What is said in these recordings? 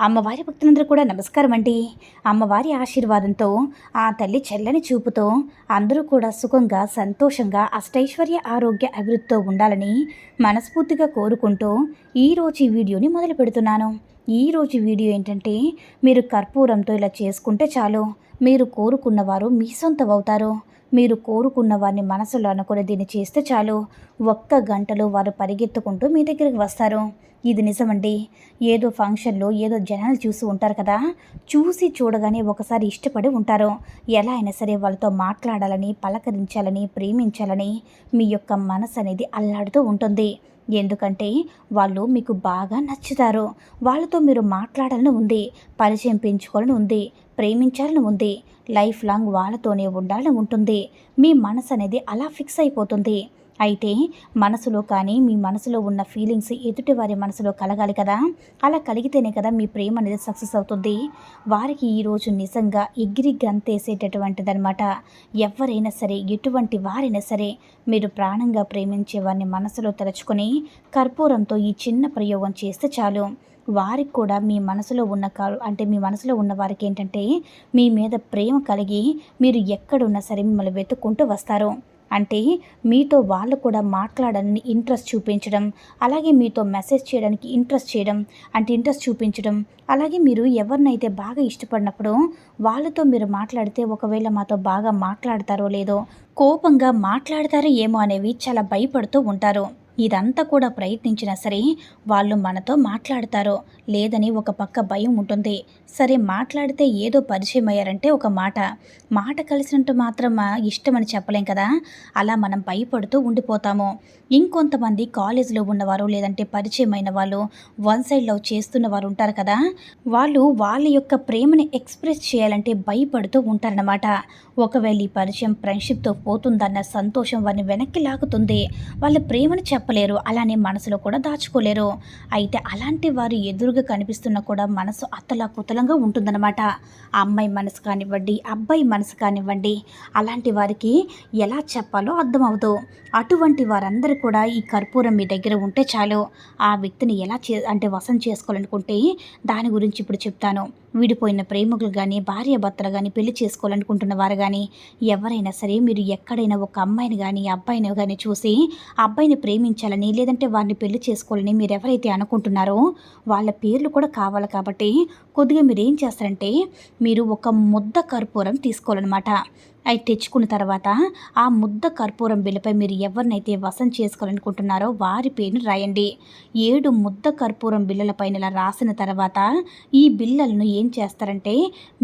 అమ్మవారి భక్తులందరూ కూడా నమస్కారం అండి. అమ్మవారి ఆశీర్వాదంతో ఆ తల్లి చల్లని చూపుతో అందరూ కూడా సుఖంగా సంతోషంగా అష్టైశ్వర్య ఆరోగ్య అభివృద్ధితో ఉండాలని మనస్ఫూర్తిగా కోరుకుంటూ ఈరోజు ఈ వీడియోని మొదలు పెడుతున్నాను. ఈరోజు వీడియో ఏంటంటే మీరు కర్పూరంతో ఇలా చేసుకుంటే చాలు. మీరు కోరుకున్నవారు మీ సొంతం అవుతారు మీరు కోరుకున్న వారిని మనసులో అనుకుని దీన్ని చేస్తే చాలు. ఒక్క గంటలో వారు పరిగెత్తుకుంటూ మీ దగ్గరికి వస్తారు. ఇది నిజమండి. ఏదో ఫంక్షన్లో ఏదో జనాలు చూసి ఉంటారు కదా. చూసి చూడగానే ఒకసారి ఇష్టపడి ఉంటారు. ఎలా అయినా సరే వాళ్ళతో మాట్లాడాలని పలకరించాలని ప్రేమించాలని మీ యొక్క మనసు అనేది అల్లాడుతూ ఉంటుంది. ఎందుకంటే వాళ్ళు మీకు బాగా నచ్చుతారు. వాళ్ళతో మీరు మాట్లాడాలని ఉంది పరిచయం పెంచుకోవాలని ఉంది ప్రేమించాలని ఉంది లైఫ్ లాంగ్ వాళ్ళతోనే ఉండాలని ఉంటుంది. మీ మనసు అనేది అలా ఫిక్స్ అయిపోతుంది. అయితే మనసులో కానీ మీ మనసులో ఉన్న ఫీలింగ్స్ ఎదుటి వారి మనసులో కలగాలి కదా. అలా కలిగితేనే కదా మీ ప్రేమ అనేది సక్సెస్ అవుతుంది. వారికి ఈరోజు నిజంగా ఎగిరి గంతేసేటటువంటిదనమాట ఎవరైనా సరే ఎటువంటి వారైనా సరే మీరు ప్రాణంగా ప్రేమించే వారిని మనసులో తలుచుకొని కర్పూరంతో ఈ చిన్న ప్రయోగం చేస్తే చాలు. వారికి కూడా మీ మనసులో ఉన్న కాలు అంటే మీ మనసులో ఉన్న వారికి ఏంటంటే మీ మీద ప్రేమ కలిగి మీరు ఎక్కడున్నా సరే మిమ్మల్ని వెతుక్కుంటూ వస్తారు. అంటే మీతో వాళ్ళు కూడా మాట్లాడాలని ఇంట్రెస్ట్ చూపించడం అలాగే మీతో మెసేజ్ చేయడానికి ఇంట్రెస్ట్ చేయడం అంటే ఇంట్రెస్ట్ చూపించడం అలాగే మీరు ఎవరినైతే బాగా ఇష్టపడినప్పుడు వాళ్ళతో మీరు మాట్లాడితే ఒకవేళ మాతో బాగా మాట్లాడతారో లేదో కోపంగా మాట్లాడతారో ఏమో అనేవి చాలా భయపడుతూ ఉంటారు. ఇదంతా కూడా ప్రయత్నించినా సరే వాళ్ళు మనతో మాట్లాడతారో లేదని ఒక పక్క భయం ఉంటుంది. సరే మాట్లాడితే ఏదో పరిచయం అయ్యారంటే ఒక మాట. మాట కలిసినట్టు మాత్రం ఇష్టమని చెప్పలేం కదా. అలా మనం భయపడుతూ ఉండిపోతాము. ఇంకొంతమంది కాలేజీలో ఉన్నవారు లేదంటే పరిచయమైన వాళ్ళు వన్ సైడ్ లవ్ చేస్తున్న వారు ఉంటారు కదా. వాళ్ళు వాళ్ళ యొక్క ప్రేమని ఎక్స్ప్రెస్ చేయాలంటే భయపడుతూ ఉంటారనమాట ఒకవేళ ఈ పరిచయం ఫ్రెండ్షిప్తో పోతుందన్న సంతోషం వారిని వెనక్కి లాగుతుంది. వాళ్ళ ప్రేమను చెప్పలేరు అలానే మనసులో కూడా దాచుకోలేరు. అయితే అలాంటి వారు ఎదురుగా కనిపిస్తున్నా కూడా మనసు అత్తలా కుతలంగా ఉంటుందన్నమాట. ఆ అమ్మాయి మనసు కానివ్వండి అబ్బాయి మనసు కానివ్వండి అలాంటి వారికి ఎలా చెప్పాలో అర్థమవుదు అటువంటి వారందరూ కూడా ఈ కర్పూరం మీ దగ్గర ఉంటే చాలు. ఆ వ్యక్తిని ఎలా చే అంటే వసం చేసుకోవాలనుకుంటే దాని గురించి ఇప్పుడు చెప్తాను. విడిపోయిన ప్రేమికులు కానీ భార్య భర్తలు కానీ పెళ్ళి చేసుకోవాలనుకుంటున్న వారు కానీ ఎవరైనా సరే మీరు ఎక్కడైనా ఒక అమ్మాయిని కానీ అబ్బాయిని కానీ చూసి అబ్బాయిని ప్రేమించి ప్రేమించాలని లేదంటే వారిని పెళ్ళి చేసుకోవాలని మీరు ఎవరైతే అనుకుంటున్నారో వాళ్ళ పేర్లు కూడా కావాలి కాబట్టి కొద్దిగా మీరు ఏం చేస్తారంటే మీరు ఒక ముద్ద కర్పూరం తీసుకోవాలన్నమాట. అవి తెచ్చుకున్న తర్వాత ఆ ముద్ద కర్పూరం బిల్లపై మీరు ఎవరినైతే వసం చేసుకోవాలనుకుంటున్నారో వారి పేరును రాయండి. ఏడు ముద్ద కర్పూరం బిల్లలపైన ఇలా రాసిన తర్వాత ఈ బిల్లలను ఏం చేస్తారంటే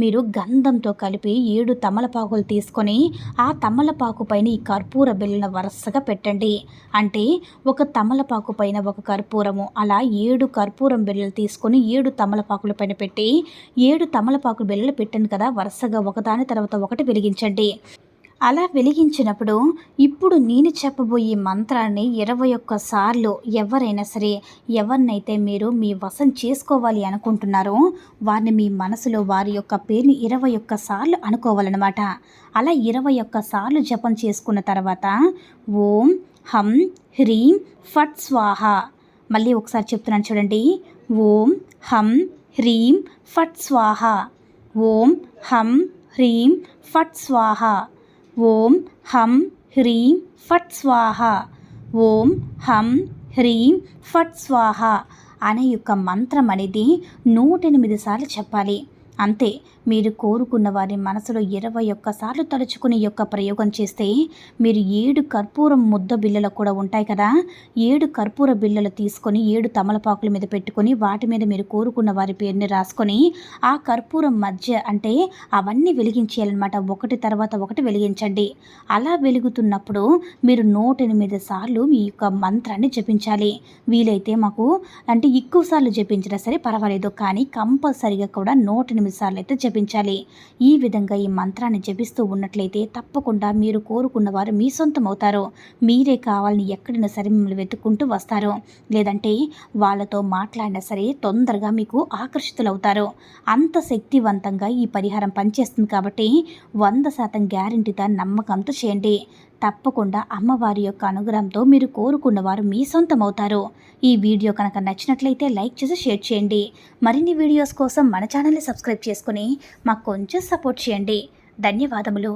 మీరు గంధంతో కలిపి ఏడు తమలపాకులు తీసుకొని ఆ తమలపాకు పైన ఈ కర్పూర బిళ్ళను వరుసగా పెట్టండి. అంటే ఒక తమలపాకు పైన ఒక కర్పూరము అలా ఏడు కర్పూరం బిల్లలు తీసుకొని ఏడు తమలపాకుల పైన పెట్టి ఏడు తమలపాకు బిళ్ళలు పెట్టండి కదా వరుసగా ఒకదాని తర్వాత ఒకటి వెలిగించండి. అలా వెలిగించినప్పుడు ఇప్పుడు నేను చెప్పబోయే మంత్రాన్ని ఇరవై ఒక్క సార్లు ఎవరైనా సరే ఎవరినైతే మీరు మీ వశం చేసుకోవాలి అనుకుంటున్నారో వారిని మీ మనసులో వారి యొక్క పేరుని ఇరవై ఒక్క సార్లు అనుకోవాలన్నమాట. అలా ఇరవై ఒక్క సార్లు జపం చేసుకున్న తర్వాత ఓం హం హ్రీం ఫట్ స్వాహ. మళ్ళీ ఒకసారి చెప్తున్నాను చూడండి. ఓం హం హ్రీం ఫట్ స్వాహ. ఓం హం హ్రీం ఫట్ స్వాహ. ఓం హం హ్రీం ఫట్ స్వాహ. ఓం హం హ్రీం ఫట్ స్వాహ అనే యొక్క మంత్రం అనేది నూట ఎనిమిది సార్లు చెప్పాలి. అంతే. మీరు కోరుకున్న వారి మనసులో ఇరవై ఒక్కసార్లు తలుచుకుని యొక్క ప్రయోగం చేస్తే మీరు ఏడు కర్పూరం ముద్ద బిళ్ళలు కూడా ఉంటాయి కదా. ఏడు కర్పూర బిళ్ళలు తీసుకొని ఏడు తమలపాకుల మీద పెట్టుకొని వాటి మీద మీరు కోరుకున్న వారి పేరుని రాసుకొని ఆ కర్పూరం మధ్య అంటే అవన్నీ వెలిగించేయాలన్నమాట. ఒకటి తర్వాత ఒకటి వెలిగించండి. అలా వెలుగుతున్నప్పుడు మీరు నూట ఎనిమిది సార్లు మీ యొక్క మంత్రాన్ని జపించాలి. వీలైతే మాకు అంటే ఎక్కువ సార్లు జపించినా సరే పర్వాలేదు. కానీ కంపల్సరిగా కూడా నూట ఎనిమిది సార్లు అయితే జపించాలి. ఈ విధంగా ఈ మంత్రాన్ని జపిస్తూ ఉన్నట్లయితే తప్పకుండా మీరు కోరుకున్న వారు మీ సొంతం అవుతారు మీరే కావాలని ఎక్కడైనా సరే మిమ్మల్ని వెతుక్కుంటూ వస్తారు. లేదంటే వాళ్ళతో మాట్లాడినా సరే తొందరగా మీకు ఆకర్షితులవుతారు. అంత శక్తివంతంగా ఈ పరిహారం పనిచేస్తుంది కాబట్టి వంద శాతం గ్యారంటీతో నమ్మకంతో చేయండి. తప్పకుండా అమ్మవారి యొక్క అనుగ్రహంతో మీరు కోరుకున్న వారు మీ సొంతం అవుతారు ఈ వీడియో కనుక నచ్చినట్లయితే లైక్ చేసి షేర్ చేయండి. మరిన్ని వీడియోస్ కోసం మన ఛానల్ని సబ్స్క్రైబ్ చేసుకుని మాకు కొంచెం సపోర్ట్ చేయండి. ధన్యవాదములు.